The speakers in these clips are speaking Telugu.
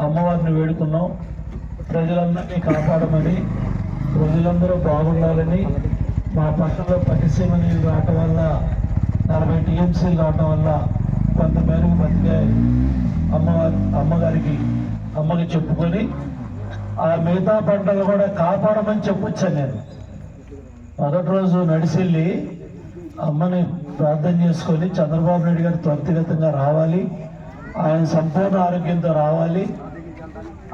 అమ్మవారిని వేడుకున్నాం. ప్రజలందరినీ కాపాడమని ప్రజలందరూ బాగుండాలని మా పట్టణంలో పట్టిసీమ నీళ్ళు రావటం వల్ల నలభై టీఎంసీలు రావటం వల్ల కొంత మేరకు బతికాయి అమ్మవారి అమ్మగారికి అమ్మకి చెప్పుకొని ఆ మిగతా పంటలు కూడా కాపాడమని చెప్పొచ్చాను నేను. మొదటి రోజు నడిచెళ్ళి అమ్మని ప్రార్థన చేసుకొని చంద్రబాబు నాయుడు గారు త్వరితగతంగా రావాలి. ఆయన సంపూర్ణ ఆరోగ్యంతో రావాలి.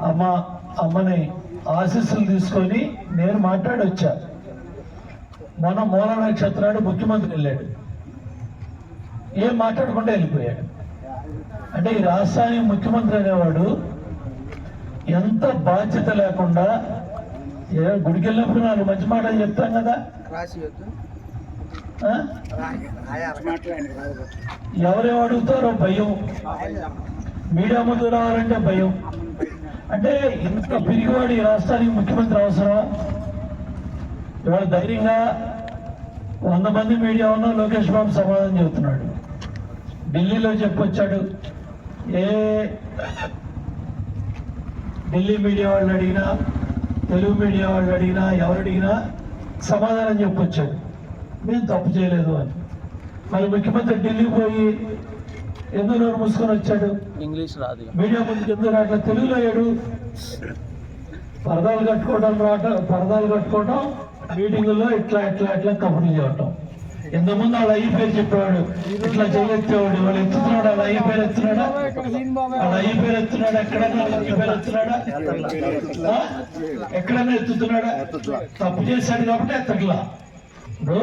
అమ్మ అమ్మని ఆశీస్సులు తీసుకొని నేను మాట్లాడి వచ్చా మొన్న మూల నక్షత్రాడు ముఖ్యమంత్రి వెళ్ళాడు. ఏం మాట్లాడకుండా వెళ్ళిపోయాడు. అంటే ఈ రాష్ట్రానికి ముఖ్యమంత్రి అనేవాడు ఎంత బాధ్యత లేకుండా ఏ గుడికి వెళ్ళినప్పుడు నాలుగు మంచి మాటలు చెప్తాం కదా? రాసియొద్దు ఆ? ఎవరేం అడుగుతారో భయం. మీడియా ముందు రావాలంటే భయం. అంటే ఇంత పిరిగివాడు ఈ రాష్ట్రానికి ముఖ్యమంత్రి అవసరం? ఇవాళ ధైర్యంగా వంద మంది మీడియా ఉన్నా లోకేష్ బాబు సమాధానం చెబుతున్నాడు. ఢిల్లీలో చెప్పొచ్చాడు. ఏ ఢిల్లీ మీడియా వాళ్ళు అడిగినా తెలుగు మీడియా వాళ్ళు అడిగినా ఎవరు అడిగినా సమాధానం చెప్పొచ్చాడు. మేము తప్పు చేయలేదు అని. మరి ముఖ్యమంత్రి ఢిల్లీ పోయి ఎందుకు నోరు మూసుకొని వచ్చాడు? ఇంగ్లీష్ రాదు మీడియా ముందుకు ఎందుకు రావట్లేదు? తెలుగులో ఏడు. పరదాలు కట్టుకోవడం రావటం పరదాలు కట్టుకోవడం మీటింగుల్లో ఇట్లా ఇట్లా ఇట్లా కబుర్లు చెప్పటం ఇంతకుముందు వాళ్ళ అయ్యి పేరు చెప్పేవాడు ఇట్లా చేయెత్తేవాడు వాళ్ళు ఎత్తుతున్నాడు? వాళ్ళ అయ్యి పేరు ఎత్తున్నాడా? వాళ్ళ అయ్యి పేరు ఎత్తున్నాడు? ఎక్కడైనా వాళ్ళ అయ్యి పేరు ఎత్తున్నాడా? ఆ? ఎక్కడైనా ఎత్తుతున్నాడా? తప్పు చేశాడు కాబట్టి ఎత్తట్లా. ఇప్పుడు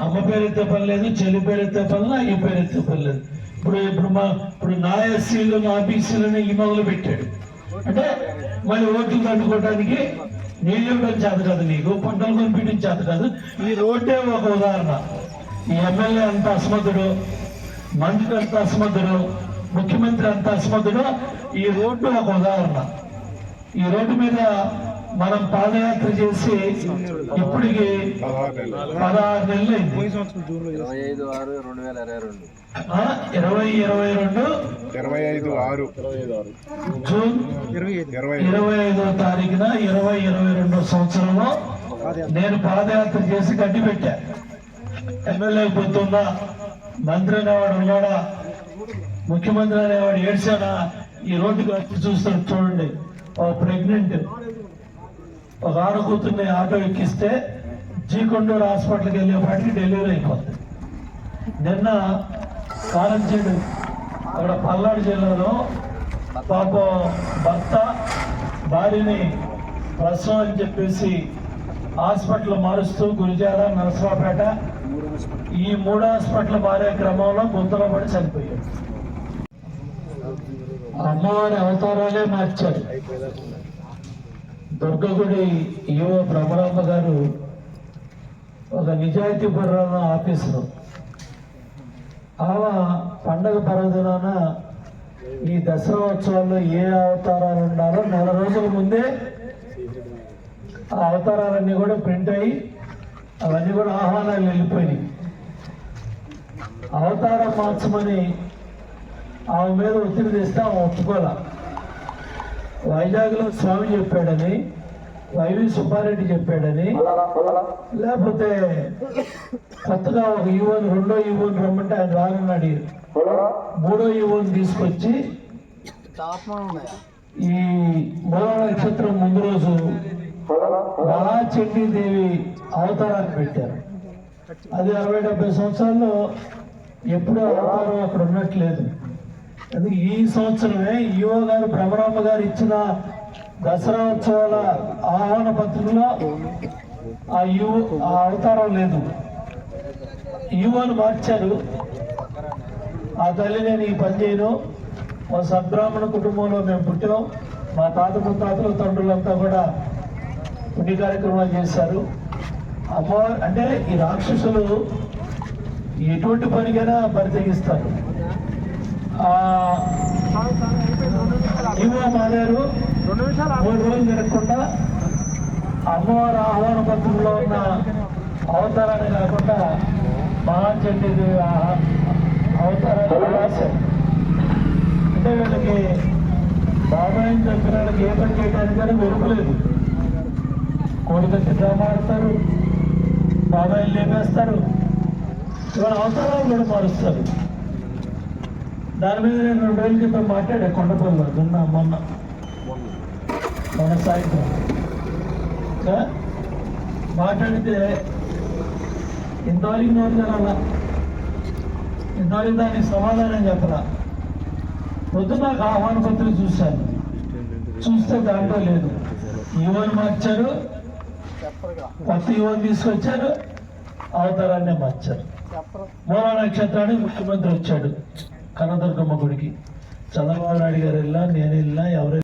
అమ్మ పేరు ఎత్తే పని లేదు చెల్లి పేరు ఎత్తే పని లేదు అయ్య పేరు ఎత్తే పని లేదు. ఇప్పుడు ఇప్పుడు మా ఇప్పుడు నా ఎస్సీలు నా బీసీలను ఈ మొదలు పెట్టాడు. అంటే మళ్ళీ ఓట్లు తట్టుకోవడానికి నీళ్ళు ఇవ్వడం చేత కాదు నీకు పంటలు కొనిపించడం చేత కాదు. ఈ రోడ్డే ఒక ఉదాహరణ. ఈ ఎమ్మెల్యే అంత అసమర్థుడు మంత్రి అంత అసమర్థుడు ముఖ్యమంత్రి అంత అసమర్థుడు ఈ రోడ్డు ఒక ఉదాహరణ. ఈ రోడ్డు మీద మనం పాదయాత్ర చేసి ఇప్పటికి పదహారు నెలలు ఇరవై ఐదు ఆరు రెండు వేల ఇరవై రెండు. ఇరవై ఇరవై రెండు. ఇరవై ఐదు ఆరు. జూన్ ఇరవై ఇరవై ఐదో. తారీఖున ఇరవై ఇరవై రెండో సంవత్సరంలో నేను పాదయాత్ర చేసి గడ్డి పెట్టా. ఎమ్మెల్యే పోతున్నా మంత్రి అనేవాడు ఉన్నాడా? ముఖ్యమంత్రి అనేవాడు ఏడ్చాడా? ఈ రోడ్డుకి వచ్చి చూస్తాడు చూడండి. ప్రెగ్నెంట్. ఒక ఆడ కూతుర్ని ఆటో ఎక్కిస్తే జీకొండూరు హాస్పిటల్కి వెళ్ళేపాటికి డెలివరీ అయిపోతుంది నిన్న కారంచేడు అక్కడ పల్నాడు జిల్లాలో పాపం భర్త భార్యని ప్రసవం అని చెప్పేసి హాస్పిటల్ మారుస్తూ గురిజాల నరసరావుపేట ఈ మూడు హాస్పిటల్ మారే క్రమంలో గుంతలో పడి చనిపోయాడు. అమ్మవారి అవతారాలే మార్చారు. దుర్గగుడి యువ భ్రమరాంబ గారు ఒక నిజాయితీ పరురాల ఆఫీసులో. ఆమె పండగ పర్వదినాన ఈ దసరా ఉత్సవాల్లో ఏ అవతారాలు ఉండాలో నెల రోజుల ముందే ఆ అవతారాలన్నీ కూడా ప్రింట్ అయ్యి అవన్నీ కూడా ఆహ్వానాలు వెళ్ళిపోయినాయి. అవతారం మార్చమని ఆమె మీద ఒత్తిడి తెస్తే ఆమె ఒప్పుకోలే. వైజాగ్లో స్వామి చెప్పాడని వైవి సుబ్బారెడ్డి చెప్పాడని లేకపోతే కొత్తగా ఒక ఈవోని రెండో ఈవోని రమ్మంటే ఆయన రానన్నాడు మూడో ఈవోని తీసుకొచ్చి ఈ మూల నక్షత్రం ముందు రోజు దేవి అవతారాన్ని పెట్టారు. అది అరవై డెబ్బై సంవత్సరాల్లో ఎప్పుడూ అవతారం అక్కడ ఉన్నట్లేదు. అది ఈ సంవత్సరమే ఈవో గారు భ్రమరామ గారు ఇచ్చిన దసరా ఉత్సవాల ఆహ్వాన పత్రికలో ఆ యువ ఆ అవతారం లేదు. ఈవోని మార్చారు. ఆ తల్లి నేను ఈ పని చేయను. మా సద్బ్రాహ్మణ కుటుంబంలో మేము పుట్టాం. మా తాత ముత్తాతలు తండ్రులంతా కూడా పుణ్య కార్యక్రమాలు చేశారు. అమ్మవారు అంటే ఈ రాక్షసులు ఎటువంటి పనికైనా పరితెగిస్తారు ఈవో మారారు. మూడు రోజులు తిరగకుండా అమ్మవారి ఆహ్వాన పత్రంలో ఉన్న అవతారాన్ని కాకుండా మహాచండీ అవతారాన్ని రాశారు. అంటే వీళ్ళకి బాబాయ్ చంపిన వాళ్ళకి ఏ పని చేయడానికైనా వెరుపులేదు కోడికత్తి డ్రామా ఆడతారు బాబాయిలు లేపేస్తారు. ఇవాళ అవసరాలు కూడా మారుస్తారు. దాని మీద నేను రెండు రోజుల క్రితం మాట్లాడా కొండపల్లిలో నిన్న మొన్న మొన్న. సాయంత్రం. మాట్లాడితే ఇంతవరకు నోరు తెరాలా ఇంతవరకు దానికి సమాధానం చెప్పరా పొద్దున్న నాకు ఆహ్వాన పత్రిక చూశాను. చూస్తే దాంట్లో లేదు. ఈవోని మార్చారు. కొత్త ఈవోని తీసుకొచ్చారు. అవతారాన్ని మార్చారు. మూల నక్షత్రానికి ముఖ్యమంత్రి వచ్చాడు. కనదుర్గమ్మ గుడికి. చంద్రబాబు నాయుడు గారు వెళ్ళా నేను వెళ్ళినా ఎవరు